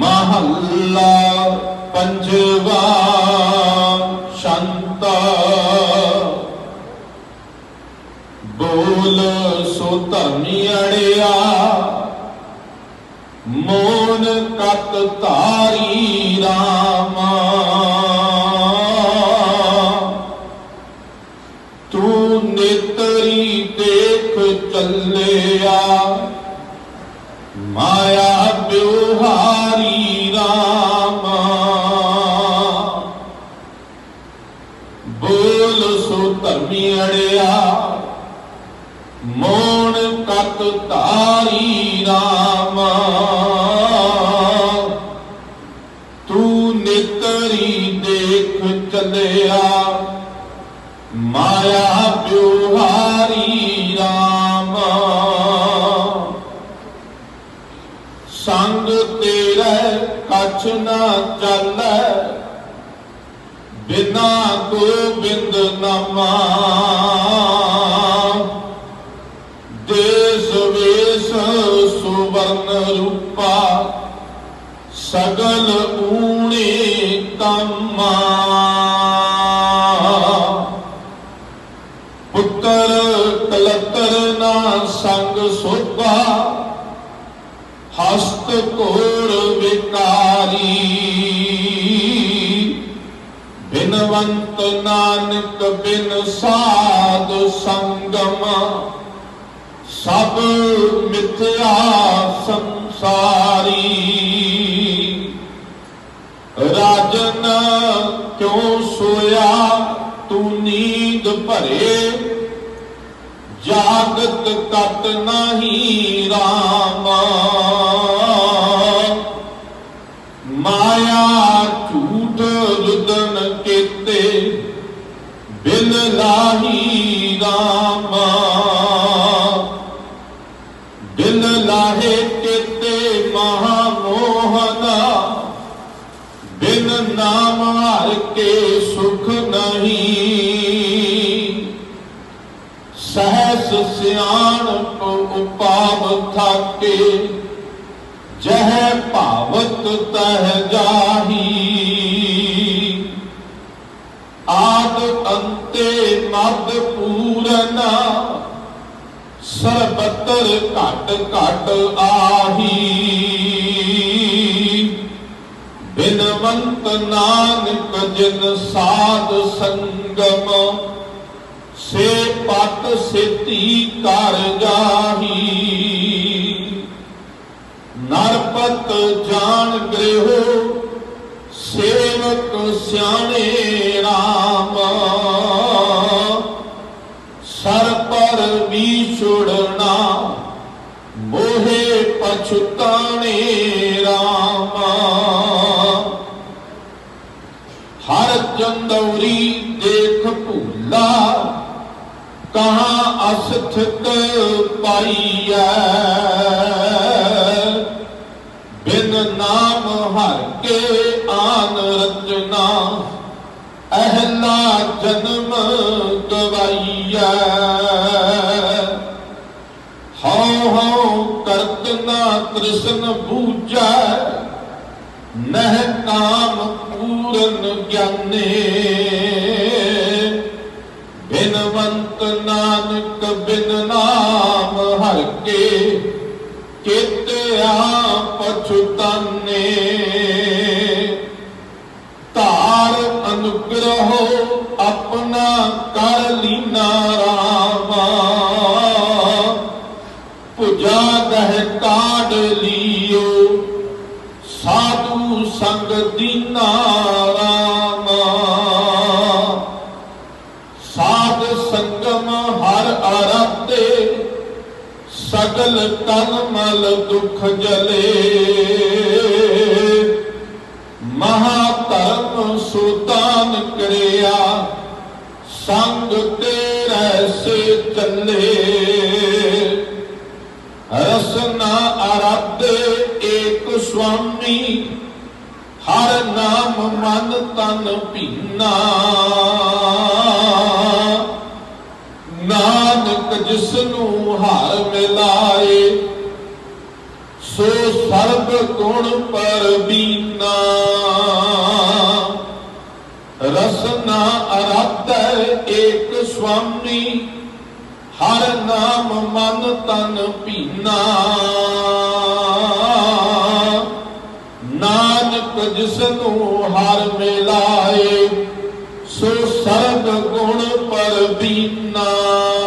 محلہ پنجوا شانتا بول سوتنی اڑیا مون کت تاری راما۔ تو نیتری دیکھ چلیا، مایا اڑیا مون کت تاری رام تری دیکھ چلیا مایا پیوہاری رام سنگ تیرے کچھ نہ چل بنا گوبند نما ਸਗਲ ਊਣੇ ਕੰਮਾ। ਪੁੱਤਰ ਕਲਤਰ ਨਾ ਸੰਗ ਸੋਭਾ, ਹਸਤ ਕੋਰ ਵਿਕਾਰੀ। ਬਿਨਵੰਤ ਨਾਨਕ ਬਿਨ ਸਾਧ ਸੰਗਮ, ਸਭ ਮਿਥਿਆ ਸੰਸਾਰੀ ساری راجن کیوں سویا تو نیند بھرے جاگت کٹ نہیں رام مایا جھوٹ جدن کیتے بن لاہی رام بن نام کے سکھ نہیں سہس سیان کو تھا کے جہ پاوت تہ جاہی آد انتے مد پورنا سربتر کٹ کٹ آہی ਬਿਨਵੰਤ ਨਾਨਕ ਜਿਨ ਸਾਧ ਸੰਗਮ, ਸੇ ਪਤ ਸੇਤੀ ਕਰ ਜਾਹੀ। ਨਰਪਤ ਜਾਣ ਗ੍ਰਹਿ ਸੇਵਕ ਸਿਆਣੇ RAM ਸਰ ਪਰ ਵੀ ਛੁੜਨਾ, ਮੋਹੇ ਪਛਤਾਣੇ RAM دوری دیکھ پھولا کہاں استھت پائی ہے بن نام ہر کے آن رجنا اہلا جنم دوائی ہے ہاں ہاں کرتنا کرشن بوجھا نہ کام بنوت نانک بن نام ہر کے کتیا پچھتانے تار انگرہو اپنا کر لینا راما پجا دہ کاڈ لیو سادھو سنگ دینا ਸਗਲ ਕਲਮਲ ਦੁਖ ਜਲੇ ਮਹਾ ਧਰਮ ਸੁਤਾਨ ਕਰਿਆ ਸੰਗ ਤੇਰੇ ਸੇ ਚੱਲੇ ਰਸਨਾ ਆਰਾਧੇ ਏਕ ਸੁਆਮੀ ਹਰ ਨਾਮ ਮਨ ਤਨ جس ہار ہر ملائے سو سرب گن پر بینا رسنا ارد ایک سوامی ہر نام من تن پینا نانک جس نو ہر ملائے سو سرد گن پر بینا